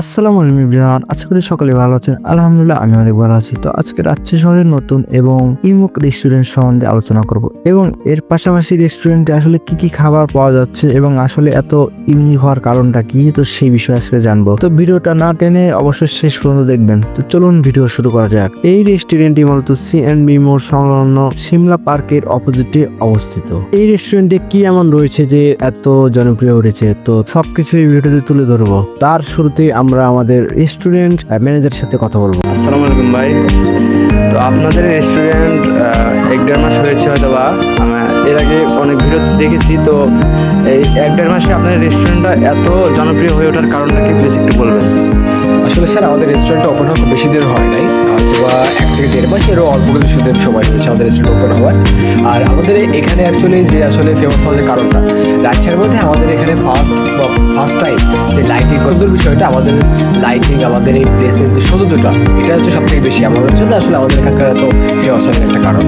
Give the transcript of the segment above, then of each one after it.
আসসালামু আলাইকুম ইব্রাহান আশা করি সকলে ভালো আছেন। আলহামদুলিল্লাহ, আমি অনেক ভালো আছি। তো আজকে রাজ্য শহরের নতুন এবং ইমুক রেস্টুরেন্ট সম্বন্ধে আলোচনা করব এবং এর পাশাপাশি রেস্টুরেন্টে আসলে কি কি খাবার পাওয়া যাচ্ছে এবং আসলে এত ইউনিক হওয়ার কারণটা কি, তো সেই বিষয়ে আজকে জানব। তো ভিডিওটা না টেনে অবশ্যই শেষ পর্যন্ত দেখবেন। তো চলুন ভিডিও শুরু করা যাক। এই রেস্টুরেন্টটি মূলত সি এন্ড বি মোড় সংলগ্ন সিমলা পার্কের অপোজিটে অবস্থিত। এই রেস্টুরেন্টে কি এমন রয়েছে যে এত জনপ্রিয় উঠেছে তো সবকিছু এই ভিডিওতে তুলে ধরবো। তার শুরুতে আমরা আমাদের রেস্টুরেন্ট ম্যানেজারের সাথে কথা বলব। আসসালামু আলাইকুম ভাই। তো আপনাদের রেস্টুরেন্ট এক দেড় মাস হয়েছে হয়তো বা এর আগে অনেক ভিডিও দেখেছি, তো এই এক দেড় মাসে আপনাদের রেস্টুরেন্টটা এত জনপ্রিয় হয়ে ওঠার কারণটা কি প্লিজ একটু বলবেন? আসলে স্যার, আমাদের রেস্টুরেন্টটা ওপেন হওয়া বেশি দিন হয় নাই। হয়তো বা এক থেকে দেড় মাস এরও অল্প কিছু দিন সময় হয়েছে আমাদের রেস্টুরেন্ট ওপেন হওয়ার। আর আমাদের এখানে অ্যাকচুয়ালি যে আসলে ফেমাস হওয়ার যে কারণটা, রাজ্যের মধ্যে আমাদের এখানে ফার্স্ট ফার্স্ট টাইম যে লাইটিং করার বিষয়টা আমাদের লাইটিং আমাদের এই প্লেসের যে সৌন্দর্যটা, এটা হচ্ছে সবথেকে বেশি আমাদের জন্য আসলে আমাদের এখানকার এত ফেমাস হওয়ার একটা কারণ।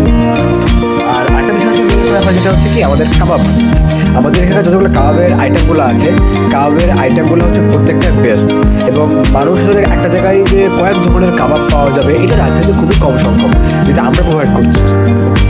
আর আরেকটা বিষয় আসলে ব্যাপার যেটা হচ্ছে কি, আমাদের কাবাব। আমাদের এখানে যতগুলো কাবাবের আইটেমগুলো আছে কাবাবের আইটেমগুলো হচ্ছে প্রত্যেকটা বেস্ট এবং মানুষের একটা জায়গায় যে কয়েক ধরনের কাবাব পাওয়া যাবে, এটা রাজ্যে খুবই কম সংখ্যক যেটা আমরা প্রোভাইড করছি,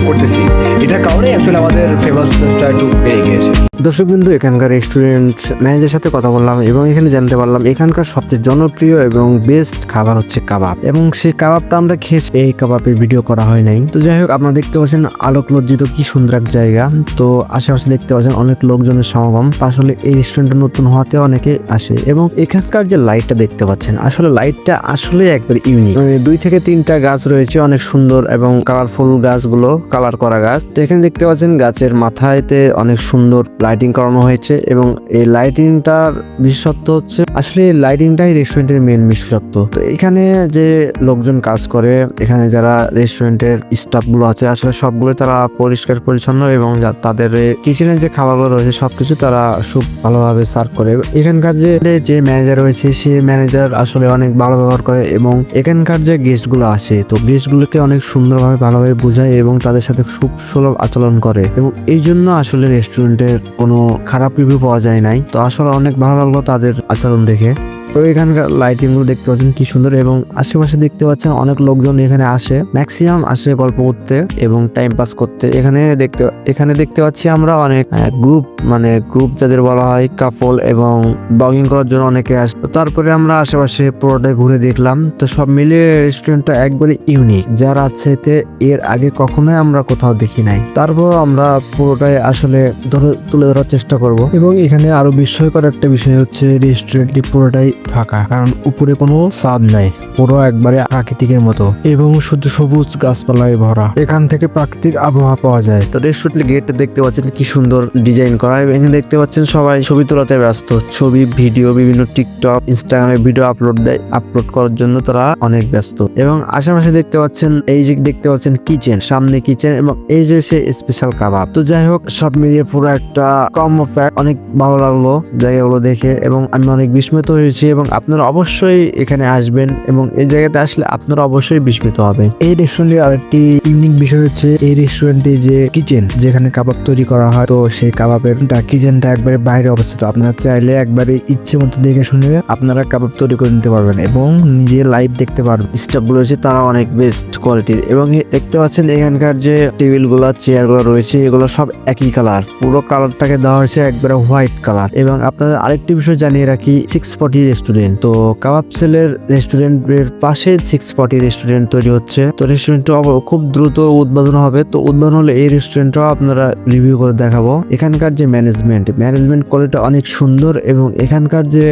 করতেছি। এটার কারণে অ্যাকচুয়ালি আমাদের ফেমাসনেসটা একটু বেড়ে গিয়েছে। দর্শক বিন্দু এখানকার রেস্টুরেন্ট ম্যানেজারের সাথে কথা বললাম এবং এখানে জানতে পারলাম এখানকার সবচেয়ে জনপ্রিয় এবং বেস্ট খাবার হচ্ছে কাবাব। এবং সেই কাবাবটা আমরা খেয়েছি। এই কাবাবের ভিডিও করা হয় নাই। তো যাই হোক, আপনারা দেখতে পাচ্ছেন আলোক লজ্জিত কি সুন্দর এক জায়গা। তো আশেপাশে দেখতে পাচ্ছেন অনেক লোকজনের সমাগম, আসলে এই রেস্টুরেন্টটা নতুন হওয়াতে অনেকে আসে এবং এখানকার যে লাইটটা দেখতে পাচ্ছেন, আসলে লাইটটা আসলে একবার ইউনিক দুই থেকে তিনটা গাছ রয়েছে, অনেক সুন্দর এবং কালারফুল গাছগুলো কালার করা গাছ। তো এখানে দেখতে পাচ্ছেন গাছের মাথায়তে অনেক সুন্দর লাইটিং করানো হয়েছে এবং এই লাইটিংটার বিশেষত্ব হচ্ছে, আসলে এই লাইটিংটাই রেস্টুরেন্টের মেন বিশেষত্ব। তো এখানে যে লোকজন কাজ করে, এখানে যারা রেস্টুরেন্টের স্টাফগুলো আছে, আসলে সবগুলো তারা পরিষ্কার পরিচ্ছন্ন এবং তাদের কিচেনের যে খাবারগুলো রয়েছে, সবকিছু তারা খুব ভালোভাবে সার্ভ করে। এখানকার যে যে ম্যানেজার রয়েছে সে ম্যানেজার আসলে অনেক ভালো ব্যবহার করে এবং এখানকার যে গেস্টগুলো আসে, তো গেস্ট গুলোকে অনেক সুন্দরভাবে ভালোভাবে বোঝায় এবং তাদের সাথে খুব সুলভ আচরণ করে এবং এই জন্য আসলে রেস্টুরেন্টের কোনো খারাপ রিভিউ পাওয়া যায় নাই। তো আসলে অনেক ভালো লাগল তাদের আচরণ দেখে। তো এখানকার লাইটিংগুলো দেখতে পাচ্ছেন কি সুন্দর এবং আশেপাশে দেখতে পাচ্ছেন অনেক লোকজন এখানে আসে। ম্যাক্সিমাম আসে গল্প করতে এবং টাইম পাস করতে। এখানে দেখতে এখানে দেখতে পাচ্ছি আমরা অনেক গ্রুপ মানে গ্রুপ যাদের বলা হয় কাপল এবং ব্লগিং করার জন্য অনেকে আসে। তারপরে আমরা আশেপাশে পুরোটাই ঘুরে দেখলাম। তো সব মিলিয়ে রেস্টুরেন্টটা একবারে ইউনিক যার রাজশাহীতে এর আগে কখনোই আমরা কোথাও দেখি নাই। তারপর আমরা পুরোটাই আসলে ধরে, তুলে ধরার চেষ্টা করব। এবং এখানে আরও বিস্ময়কর একটা বিষয় হচ্ছে রেস্টুরেন্টটি পুরোটাই ফাঁকা কারণ উপরে কোনো ছাদ নাই, পুরো একবারে প্রাকৃতিকের মতো এবং শুধু সবুজ গাছপালায় ভরা। এখান থেকে প্রাকৃতিক আবহাওয়া পাওয়া যায়। তো রেস্টুরেন্টের গেটটা দেখতে পাচ্ছেন কি সুন্দর ডিজাইন করা, এবং এখানে দেখতে পাচ্ছেন সবাই ছবি তোলাতে ব্যস্ত। ছবি, ভিডিও, বিভিন্ন টিকটক, ইনস্টাগ্রামে ভিডিও আপলোড দেয়, আপলোড করার জন্য তারা অনেক ব্যস্ত। এবং আশেপাশে দেখতে পাচ্ছেন, এই যে দেখতে পাচ্ছেন কিচেন, সামনে কিচেন এবং এই যে সে স্পেশাল কাবাব। তো যাই হোক, সব মিলিয়ে পুরো একটা কম ফ্যাক্ট অনেক ভালো লাগল জায়গাগুলো দেখে, এবং আমি অনেক বিস্মিত হয়েছি। এবং আপনারা অবশ্যই এখানে আসবেন এবং এই জায়গাতে আসলে আপনারা অবশ্যই বিস্মিত হবে এই রেস্টুরেন্টের আরেকটি ইউনিক বিষয় হচ্ছে এই রেস্টুরেন্টে যে কিচেন যেখানে কাবাব তৈরি করা হয় তো সেই কাবাবের কিচেনটা একবারে বাইরে অবস্থিত। আপনারা চাইলে একবারে ইচ্ছে মতো দেখে শুনে আপনারা কাবাব তৈরি করে নিতে পারবেন এবং নিজে লাইভ দেখতে পারবেন। স্টাফগুলো রয়েছে তারা অনেক বেস্ট কোয়ালিটির এবং দেখতে পাচ্ছেন এখানকার যে টেবিলগুলো চেয়ারগুলো রয়েছে এগুলো সব একই কালার পুরো কালারটাকে দেওয়া হয়েছে একবারে হোয়াইট কালার এবং আপনাদের আরেকটি বিষয় জানিয়ে রাখি সিক্স ফর্টি রেস্টুরেন্ট তো কাবাব সেলের রেস্টুরেন্টের পাশে সিক্স ফর্টি রেস্টুরেন্ট তৈরি হচ্ছে। তো রেস্টুরেন্টটা খুব দ্রুত উদ্বোধন হবে। তো উদ্বোধন হলে এই রেস্টুরেন্টটাও আপনারা রিভিউ করে দেখাবো। এখানকার যে ম্যানেজমেন্ট ম্যানেজমেন্ট কোয়ালিটি অনেক সুন্দর এবং এখানকার যে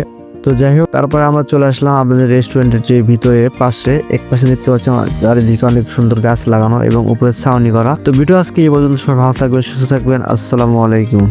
তো যাই হোক, তারপরে আমরা চলে আসলাম আমাদের রেস্টুরেন্টের যে ভিতরে পাশে। এক পাশে দেখতে পাচ্ছি চারিদিকে অনেক সুন্দর গাছ লাগানো এবং উপরে ছাউনি করা। তো ভিডিও আজকে এই পর্যন্ত, সবাই ভালো থাকবেন, সুস্থ থাকবেন। আসসালামু আলাইকুম।